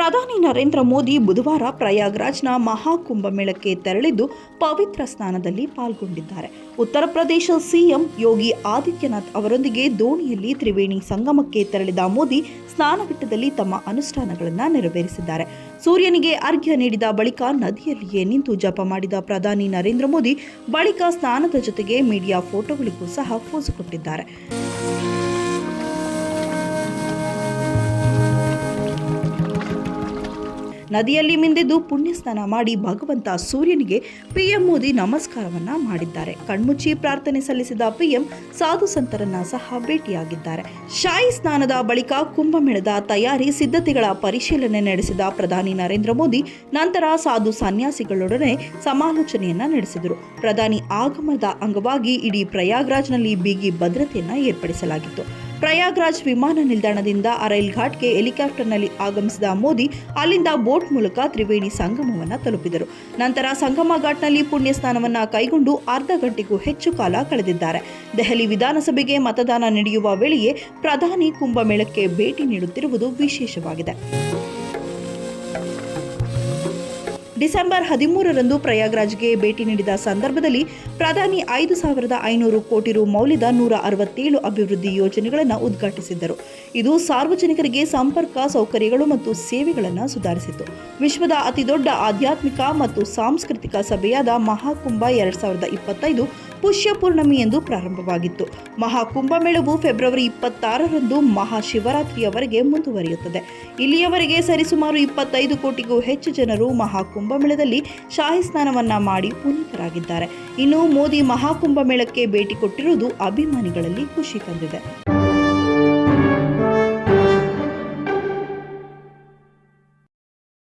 ಪ್ರಧಾನಿ ನರೇಂದ್ರ ಮೋದಿ ಬುಧವಾರ ಪ್ರಯಾಗ್ರಾಜ್ನ ಮಹಾಕುಂಭಮೇಳಕ್ಕೆ ತೆರಳಿದ್ದು ಪವಿತ್ರ ಸ್ನಾನದಲ್ಲಿ ಪಾಲ್ಗೊಂಡಿದ್ದಾರೆ. ಉತ್ತರ ಪ್ರದೇಶ ಸಿಎಂ ಯೋಗಿ ಆದಿತ್ಯನಾಥ್ ಅವರೊಂದಿಗೆ ದೋಣಿಯಲ್ಲಿ ತ್ರಿವೇಣಿ ಸಂಗಮಕ್ಕೆ ತೆರಳಿದ ಮೋದಿ ಸ್ನಾನಘಟ್ಟದಲ್ಲಿ ತಮ್ಮ ಅನುಷ್ಠಾನಗಳನ್ನು ನೆರವೇರಿಸಿದ್ದಾರೆ. ಸೂರ್ಯನಿಗೆ ಅರ್ಘ್ಯ ನೀಡಿದ ಬಳಿಕ ನದಿಯಲ್ಲಿಯೇ ನಿಂತು ಜಪ ಮಾಡಿದ ಪ್ರಧಾನಿ ನರೇಂದ್ರ ಮೋದಿ ಬಳಿಕ ಸ್ನಾನದ ಜೊತೆಗೆ ಮೀಡಿಯಾ ಫೋಟೋಗಳಿಗೂ ಸಹ ಫೋಸು ಕೊಟ್ಟಿದ್ದಾರೆ. ನದಿಯಲ್ಲಿ ಮಿಂದೆದ್ದು ಪುಣ್ಯ ಸ್ನಾನ ಮಾಡಿ ಭಗವಂತ ಸೂರ್ಯನಿಗೆ ಪಿಎಂ ಮೋದಿ ನಮಸ್ಕಾರವನ್ನ ಮಾಡಿದ್ದಾರೆ. ಕಣ್ಮುಚ್ಚಿ ಪ್ರಾರ್ಥನೆ ಸಲ್ಲಿಸಿದ ಪಿಎಂ ಸಾಧು ಸಂತರನ್ನ ಸಹ ಭೇಟಿಯಾಗಿದ್ದಾರೆ. ಶಾಯಿ ಸ್ನಾನದ ಬಳಿಕ ಕುಂಭಮೇಳದ ತಯಾರಿ ಸಿದ್ಧತೆಗಳ ಪರಿಶೀಲನೆ ನಡೆಸಿದ ಪ್ರಧಾನಿ ನರೇಂದ್ರ ಮೋದಿ, ನಂತರ ಸಾಧು ಸನ್ಯಾಸಿಗಳೊಡನೆ ಸಮಾಲೋಚನೆಯನ್ನ ನಡೆಸಿದರು. ಪ್ರಧಾನಿ ಆಗಮನದ ಅಂಗವಾಗಿ ಇಡೀ ಪ್ರಯಾಗ್ರಾಜ್ನಲ್ಲಿ ಬಿಗಿ ಭದ್ರತೆಯನ್ನ ಏರ್ಪಡಿಸಲಾಗಿತ್ತು. ಪ್ರಯಾಗ್ರಾಜ್ ವಿಮಾನ ನಿಲ್ದಾಣದಿಂದ ಅರೈಲ್ ಘಾಟ್ಗೆ ಹೆಲಿಕಾಪ್ಟರ್ನಲ್ಲಿ ಆಗಮಿಸಿದ ಮೋದಿ, ಅಲ್ಲಿಂದ ಬೋಟ್ ಮೂಲಕ ತ್ರಿವೇಣಿ ಸಂಗಮವನ್ನು ತಲುಪಿದರು. ನಂತರ ಸಂಗಮ ಘಾಟ್ನಲ್ಲಿ ಪುಣ್ಯ ಸ್ನಾನವನ್ನ ಕೈಗೊಂಡು ಅರ್ಧ ಗಂಟೆಗೂ ಹೆಚ್ಚು ಕಾಲ ಕಳೆದಿದ್ದಾರೆ. ದೆಹಲಿ ವಿಧಾನಸಭೆಗೆ ಮತದಾನ ನಡೆಯುವ ವೇಳೆಯೇ ಪ್ರಧಾನಿ ಕುಂಭಮೇಳಕ್ಕೆ ಭೇಟಿ ನೀಡುತ್ತಿರುವುದು ವಿಶೇಷವಾಗಿದೆ. ಡಿಸೆಂಬರ್ ಹದಿಮೂರರಂದು ಪ್ರಯಾಗ್ರಾಜ್ಗೆ ಭೇಟಿ ನೀಡಿದ ಸಂದರ್ಭದಲ್ಲಿ ಪ್ರಧಾನಿ ಐದು ಸಾವಿರದ ಐನೂರು ಕೋಟಿ ರು ಮೌಲ್ಯದ ನೂರ ಅರವತ್ತೇಳು ಅಭಿವೃದ್ಧಿ ಯೋಜನೆಗಳನ್ನು ಉದ್ಘಾಟಿಸಿದ್ದರು ಇದು ಸಾರ್ವಜನಿಕರಿಗೆ ಸಂಪರ್ಕ, ಸೌಕರ್ಯಗಳು ಮತ್ತು ಸೇವೆಗಳನ್ನು ಸುಧಾರಿಸಿತು ವಿಶ್ವದ ಅತಿದೊಡ್ಡ ಆಧ್ಯಾತ್ಮಿಕ ಮತ್ತು ಸಾಂಸ್ಕೃತಿಕ ಸಭೆಯಾದ ಮಹಾಕುಂಭ ಎರಡ್ ಸಾವಿರದ ಇಪ್ಪತ್ತೈದು ಪುಷ್ಯ ಪೂರ್ಣಮಿ ಎಂದು ಪ್ರಾರಂಭವಾಗಿತ್ತು. ಮಹಾಕುಂಭಮೇಳವು ಫೆಬ್ರವರಿ ಇಪ್ಪತ್ತಾರರಂದು ಮಹಾಶಿವರಾತ್ರಿಯವರೆಗೆ ಮುಂದುವರಿಯುತ್ತದೆ. ಇಲ್ಲಿಯವರೆಗೆ ಸರಿಸುಮಾರು ಇಪ್ಪತ್ತೈದು ಕೋಟಿಗೂ ಹೆಚ್ಚು ಜನರು ಮಹಾಕುಂಭಮೇಳದಲ್ಲಿ ಶಾಹಿ ಸ್ನಾನವನ್ನ ಮಾಡಿ ಪುನೀತರಾಗಿದ್ದಾರೆ. ಇನ್ನು ಮೋದಿ ಮಹಾಕುಂಭಮೇಳಕ್ಕೆ ಭೇಟಿ ಕೊಟ್ಟಿರುವುದು ಅಭಿಮಾನಿಗಳಲ್ಲಿ ಖುಷಿ ತಂದಿದೆ.